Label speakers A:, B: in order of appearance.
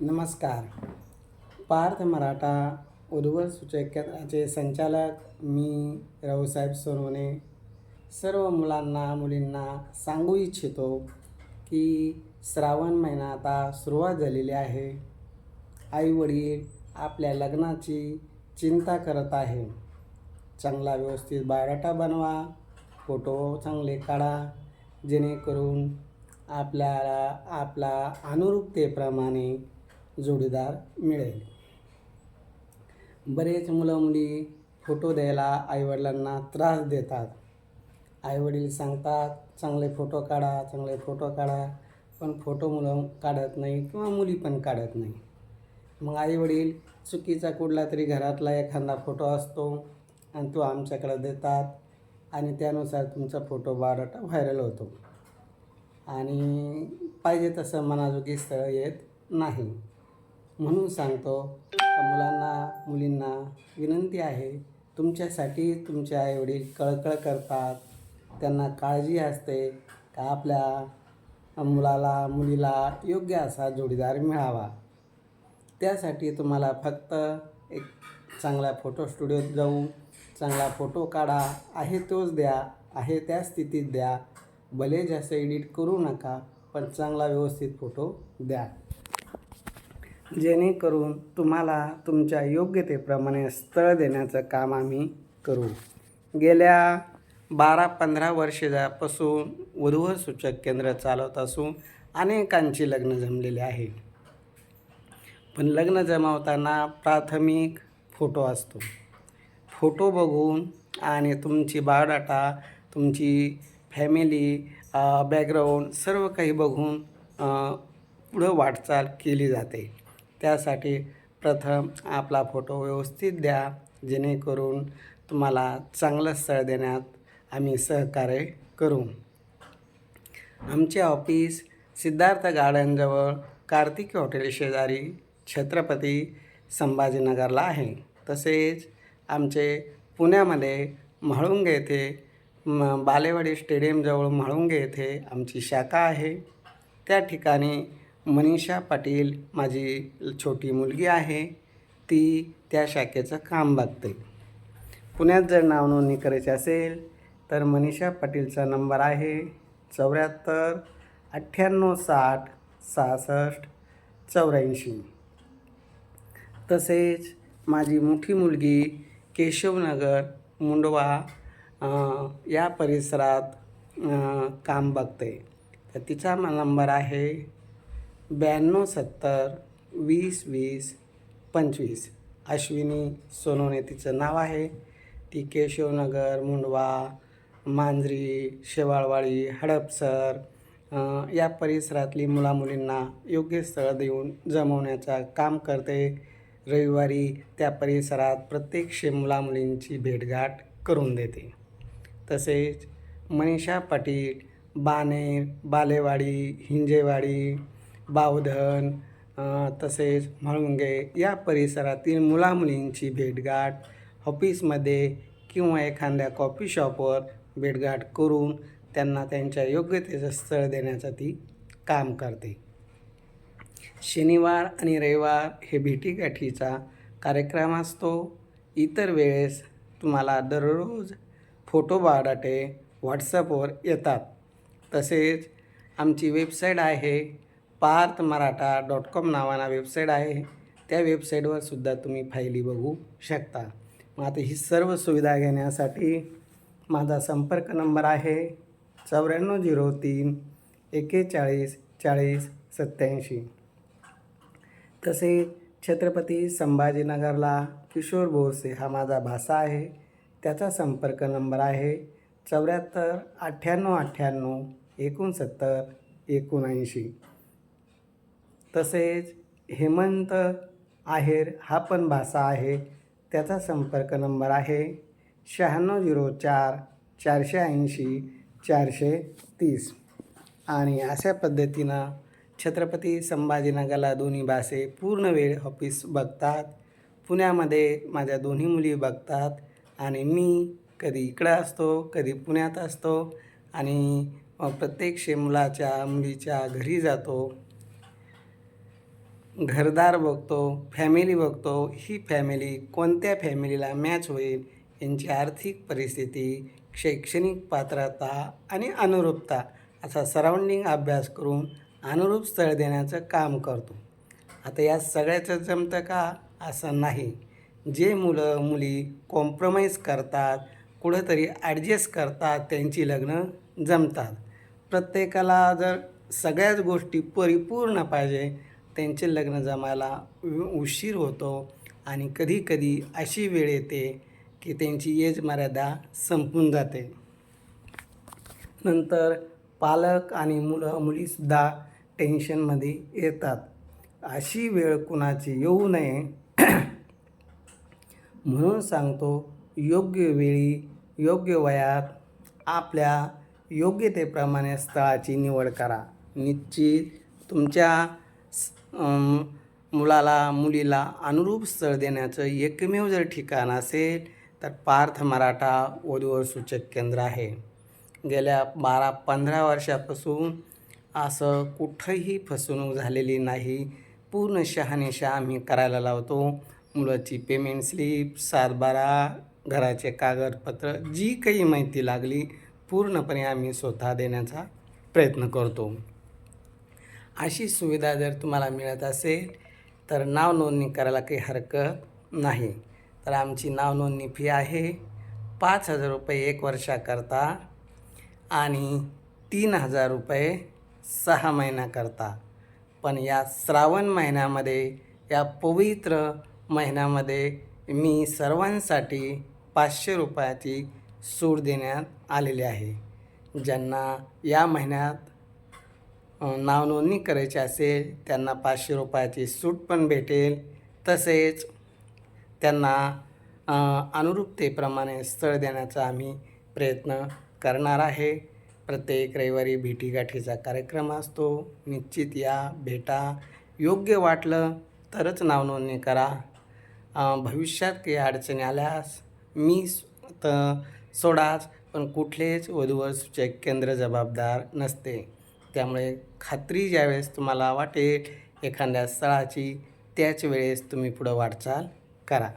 A: नमस्कार. पार्थ मराठा उर्वर सूचक संचालक. मी रावसाहेब सोनवणे. सर्व मुलांना मुलींना सांगू इच्छितो की श्रावण महिना आता सुरुवात झालेली आहे. आईवडील आपल्या लग्नाची चिंता करत आहे. चांगला व्यवस्थित बायोडाटा बनवा फोटो चांगले काढा जेणेकरून आपल्याला आपला अनुरूपतेप्रमाणे जोडीदार मिळेल. बरेच मुलं मुली फोटो द्यायला आईवडिलांना त्रास देतात. आईवडील सांगतात चांगले फोटो काढा चांगले फोटो काढा. पण फोटो मुलं काढत नाही किंवा मुली पण काढत नाही. मग आईवडील चुकीचा कुठला तरी घरातला एखादा फोटो असतो आणि तो आमच्याकडे देतात आणि त्यानुसार तुमचा फोटो बायोडाटा व्हायरल होतो. आणि पाहिजे तसं मनाजोगी स्थळ येत नाही. म्हणून सांगतो मुलांना मुलींना विनंती आहे तुमच्यासाठी तुमचे आईवडील कळकळ करतात. त्यांना काळजी असते का आपल्या मुलाला मुलीला योग्य असा जोडीदार मिळावा. त्यासाठी तुम्हाला फक्त एक चांगला फोटो स्टुडिओत जाऊन चांगला फोटो काढा. आहे तोच द्या आहे त्या स्थितीत द्या. भले जास्त एडिट करू नका पण चांगला व्यवस्थित फोटो द्या. जेणेकरून तुम्हाला तुमच्या योग्यतेप्रमाणे स्थळ देण्याचं काम आम्ही करू. गेल्या बारा पंधरा वर्षापासून वधूवर सूचक केंद्र चालवत असून अनेकांची लग्न जमलेले आहे. पण लग्न जमवताना प्राथमिक फोटो असतो. फोटो बघून आणि तुमची बायोडाटा तुमची फॅमिली बॅकग्राऊंड सर्व काही बघून पुढं वाटचाल केली जाते. त्यासाठी प्रथम आपला फोटो व्यवस्थित द्या जेणेकरून तुम्हाला चांगलं स्थळ देण्यात आम्ही सहकार्य करू. आमचे ऑफिस सिद्धार्थ गार्डनजवळ कार्तिकी हॉटेल शेजारी छत्रपती संभाजीनगरला आहे. तसेच आमचे पुण्यामध्ये म्हाळुंगे येथे म बालेवाडी स्टेडियमजवळ म्हाळुंगे येथे आमची शाखा आहे. त्या ठिकाणी मनीषा पाटील माझी छोटी मुलगी आहे. ती त्या शाखेचं काम बघते. पुण्यात जर नावनोंदणी करायची असेल तर मनीषा पाटीलचा नंबर आहे चौऱ्याहत्तर अठ्ठ्याण्णव साठ सहासष्ट चौऱ्याऐंशी. तसेच माझी मोठी मुलगी केशवनगर मुंडवा या परिसरात काम बघते. तर तिचा नंबर आहे ब्याण्णव सत्तर वीस वीस पंचवीस. अश्विनी सोनवणे तिचं नाव आहे. ती केशवनगर मुंडवा मांजरी शेवाळवाडी हडपसर या परिसरातली मुलामुलींना योग्य स्थळ देऊन जमवण्याचं काम करते. रविवारी त्या परिसरात प्रत्यक्ष मुलामुलींची भेटघाट करून देते. तसेच मनीषा पाटील बानेर बालेवाडी हिंजेवाडी बावधन तसेच म्हाळुंगे या परिसरातील मुलामुलींची भेटगाठ ऑफिसमध्ये किंवा एखाद्या कॉफी शॉपवर भेटगाठ करून त्यांना त्यांच्या योग्यतेचं स्थळ देण्याचं ती काम करते. शनिवार आणि रविवार हे भेटीगाठीचा कार्यक्रम असतो. इतर वेळेस तुम्हाला दररोज फोटो बायोडाटे व्हॉट्सअपवर येतात. तसेच आमची वेबसाईट आहे पार्थ मराठा डॉट कॉम नावाना वेबसाईट आहे. त्या वेबसाईटवर सुद्धा तुम्ही फायली बघू शकता. मग आता ही सर्व सुविधा घेण्यासाठी माझा संपर्क नंबर आहे चौऱ्याण्णव झिरो तीन एक्केचाळीस चाळीस सत्याऐंशी तसे छत्रपती संभाजीनगरला किशोर बोरसे हा माझा भासा आहे. त्याचा संपर्क नंबर आहे चौऱ्याहत्तर अठ्ठ्याण्णव अठ्ठ्याण्णव एकोणसत्तर एकोणऐंशी. तसेच हेमंत आहेर हा पण भासा आहे. त्याचा संपर्क नंबर आहे शहाण्णव झिरो चार चारशे ऐंशी चारशे तीस. आणि अशा पद्धतीनं छत्रपती संभाजीनगरला दोन्ही भाषे पूर्ण वेळ ऑफिस बघतात. पुण्यामध्ये माझ्या दोन्ही मुली बघतात. आणि मी कधी इकडं असतो कधी पुण्यात असतो. आणि प्रत्येक मुलाच्या मुलीच्या घरी जातो. घरदार बघतो फॅमिली बघतो ही फॅमिली कोणत्या फॅमिलीला मॅच होईल यांची आर्थिक परिस्थिती शैक्षणिक पात्रता आणि अनुरूपता असा सराउंडिंग अभ्यास करून अनुरूप स्थळ देण्याचं काम करतो. आता या सगळ्याचं जमतं का? असं नाही. जे मुलं मुली कॉम्प्रोमाइज करतात कुठंतरी ॲडजस्ट करतात त्यांची लग्न जमतात. प्रत्येकाला जर सगळ्याच गोष्टी परिपूर्ण पाहिजे त्यांचे लग्न जमायला उशीर होतो आणि कधीकधी अशी वेळ येते की त्यांची एज मर्यादा संपून जाते. नंतर पालक आणि मुलं मुलीसुद्धा टेन्शनमध्ये येतात. अशी वेळ कुणाची येऊ नये. म्हणून सांगतो योग्य वेळी योग्य वयात आपल्या योग्यतेप्रमाणे स्थळाची निवड करा. निश्चित तुमच्या मुलाला मुलीला अनुरूप स्थळ देण्याचं एकमेव जर ठिकाण असेल तर पार्थ मराठा वधूवर सूचक केंद्र आहे. गेल्या बारा पंधरा वर्षापासून असं कुठंही फसवणूक झालेली नाही. पूर्ण शहानिशा आम्ही करायला लावतो. मुलाची पेमेंट स्लिप सातबारा घराचे कागदपत्र जी काही माहिती लागली पूर्णपणे आम्ही स्वतः देण्याचा प्रयत्न करतो. अशी सुविधा जर तुम्हाला मिळत असेल तर नाव नोंदणी करायला काही हरकत नाही. तर आमची नाव नोंदणी फी आहे पाच हजार रुपये एक वर्षाकरता आणि तीन हजार रुपये सहा महिन्याकरता. पण या श्रावण महिन्यामध्ये या पवित्र महिन्यामध्ये मी सर्वांसाठी पाचशे रुपयाची सूट देण्यात आलेली आहे. ज्यांना या महिन्यात नावनोंदणी करायची असेल त्यांना पाचशे रुपयाची सूट पण भेटेल. तसेच त्यांना अनुरूपतेप्रमाणे स्थळ देण्याचा आम्ही प्रयत्न करणार आहे. प्रत्येक रविवारी भेटीगाठीचा कार्यक्रम असतो. निश्चित या भेटा योग्य वाटलं तरच नावनोंदणी करा. भविष्यात काही अडचणी आल्यास मी तर त सोडाच पण कुठलेच वधूवर सूचक केंद्र जबाबदार नसते. त्यामुळे खात्री ज्यावेळेस तुम्हाला वाटेल एखाद्या स्थळाची त्याच वेळेस तुम्ही पुढं वाटचाल करा.